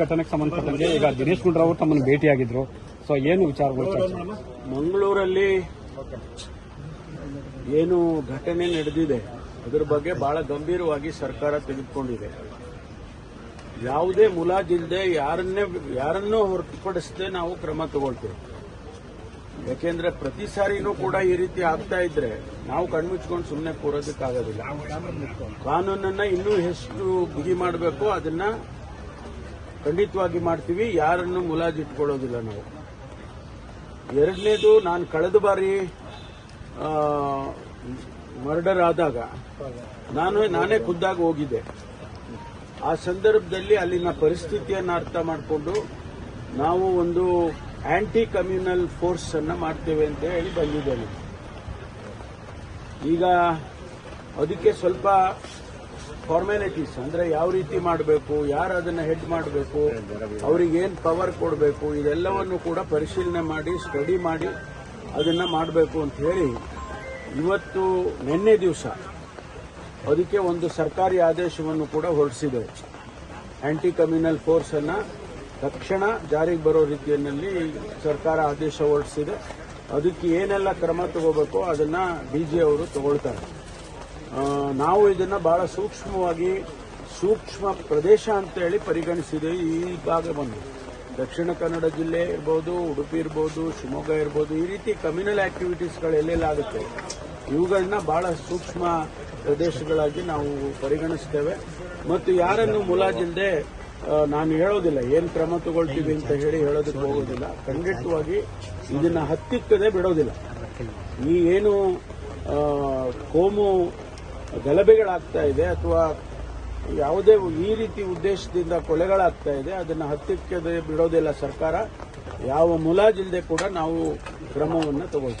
ಘಟನೆಗೆ ಸಂಬಂಧಪಟ್ಟಂತೆ ಈಗ ದಿನೇಶ್ ಗುಂಡ್ರಾವ್ ತಮ್ಮನ್ನು ಭೇಟಿಯಾಗಿದ್ರು. ಸೊ ಏನು ವಿಚಾರಗಳು ಮಂಗಳೂರಲ್ಲಿ ಏನು ಘಟನೆ ನಡೆದಿದೆ, ಅದರ ಬಗ್ಗೆ ಬಹಳ ಗಂಭೀರವಾಗಿ ಸರ್ಕಾರ ತೆಗೆದುಕೊಂಡಿದೆ. ಯಾವುದೇ ಮುಲಾಜಿಲ್ಲದೆ ಯಾರನ್ನೇ, ಯಾರನ್ನೂ ಹೊರತುಪಡಿಸದೆ ನಾವು ಕ್ರಮ ತಗೊಳ್ತೇವೆ. ಯಾಕೆಂದ್ರೆ ಪ್ರತಿ ಸಾರಿನೂ ಕೂಡ ಈ ರೀತಿ ಆಗ್ತಾ ಇದ್ರೆ ನಾವು ಕಣ್ಮುಚ್ಕೊಂಡು ಸುಮ್ಮನೆ ಕೂರೋದಕ್ಕಾಗೋದಿಲ್ಲ. ಕಾನೂನನ್ನ ಇನ್ನೂ ಎಷ್ಟು ಬಿಗಿ ಮಾಡಬೇಕು ಅದನ್ನ ಖಂಡಿತವಾಗಿ ಮಾಡ್ತೀವಿ, ಯಾರನ್ನು ಮುಲಾಜಿಟ್ಕೊಳ್ಳೋದಿಲ್ಲ ನಾವು. ಎರಡನೇದು, ನಾನು ಕಳೆದ ಬಾರಿ ಮರ್ಡರ್ ಆದಾಗ ನಾನು, ನಾನೇ ಖುದ್ದಾಗಿ ಹೋಗಿದ್ದೆ. ಆ ಸಂದರ್ಭದಲ್ಲಿ ಅಲ್ಲಿನ ಪರಿಸ್ಥಿತಿಯನ್ನು ಅರ್ಥ ಮಾಡಿಕೊಂಡು ನಾವು ಒಂದು ಆಂಟಿ ಕಮ್ಯುನಲ್ ಫೋರ್ಸ್ ಅನ್ನ ಮಾಡ್ತೇವೆ ಅಂತ ಹೇಳಿ ಬಂದಿದ್ದೇನೆ. ಈಗ, ಅದಕ್ಕೆ ಸ್ವಲ್ಪ ಫಾರ್ಮ್ಯಾಲಿಟೀಸ್ ಅಂದ್ರೆ ಯಾವ ರೀತಿ ಮಾಡಬೇಕು, ಯಾರು ಅದನ್ನ ಹೆಡ್ ಮಾಡಬೇಕು, ಅವ್ರಿಗೆ ಏನ್ ಪವರ್ ಕೊಡಬೇಕು, ಇದೆಲ್ಲವನ್ನು ಕೂಡ ಪರಿಶೀಲನೆ ಮಾಡಿ ಸ್ಟಡಿ ಮಾಡಿ ಅದನ್ನ ಮಾಡಬೇಕು ಅಂತ ಹೇಳಿ ಇವತ್ತು ನಿನ್ನೆ ದಿವಸ ಅದಕ್ಕೆ ಒಂದು ಸರ್ಕಾರಿ ಆದೇಶವನ್ನು ಕೂಡ ಹೊರಡಿಸಿದೆ. ಆಂಟಿ ಕಮ್ಯುನಲ್ ಫೋರ್ಸ್ ಅನ್ನ ತಕ್ಷಣ ಜಾರಿಗೆ ಬರೋ ರೀತಿಯಲ್ಲಿ ಸರ್ಕಾರ ಆದೇಶ ಹೊರಡಿಸಿದೆ. ಅದಕ್ಕೆ ಏನೆಲ್ಲ ಕ್ರಮ ತಗೋಬೇಕೋ ಅದನ್ನ ಡಿಜಿ ಅವರು ತಗೊಳ್ತಾರೆ. ನಾವು ಇದನ್ನ ಬಹಳ ಸೂಕ್ಷ್ಮವಾಗಿ ಸೂಕ್ಷ್ಮ ಪ್ರದೇಶ ಅಂತ ಹೇಳಿ ಪರಿಗಣಿಸಿದೆ. ಈ ಭಾಗ ಬಂದು ದಕ್ಷಿಣ ಕನ್ನಡ ಜಿಲ್ಲೆ ಇರ್ಬೋದು, ಉಡುಪಿ ಇರ್ಬೋದು, ಶಿವಮೊಗ್ಗ ಇರ್ಬೋದು, ಈ ರೀತಿ ಕಮ್ಯುನಲ್ ಆಕ್ಟಿವಿಟೀಸ್ಗಳು ಎಲ್ಲೆಲ್ಲ ಆಗುತ್ತೆ. ಇವುಗಳನ್ನ ಬಹಳ ಸೂಕ್ಷ್ಮ ಪ್ರದೇಶಗಳಾಗಿ ನಾವು ಪರಿಗಣಿಸ್ತೇವೆ. ಮತ್ತು ಯಾರನ್ನು ಮುಲಾಜಿಲ್ಲದೆ ನಾನು ಹೇಳೋದಿಲ್ಲ, ಏನು ಕ್ರಮ ತಗೊಳ್ತೀವಿ ಅಂತ ಹೇಳಿ ಹೇಳೋದಕ್ಕೆ ಹೋಗೋದಿಲ್ಲ. ಖಂಡಿತವಾಗಿ ಇದನ್ನ ಹತ್ತಿಕ್ಕದೆ ಬಿಡೋದಿಲ್ಲ. ಈ ಏನು ಕೋಮು ಗಲಭೆಗಳಾಗ್ತಾ ಇದೆ ಅಥವಾ ಯಾವುದೇ ಈ ರೀತಿ ಉದ್ದೇಶದಿಂದ ಕೊಲೆಗಳಾಗ್ತಾ ಇದೆ, ಅದನ್ನು ಹತ್ತಿಕ್ಕದೆ ಬಿಡೋದಿಲ್ಲ ಸರ್ಕಾರ. ಯಾವ ಮುಲಾಜಿಲ್ಲದೆ ಕೂಡ ನಾವು ಕ್ರಮವನ್ನು ತಗೊಳ್ತೀವಿ.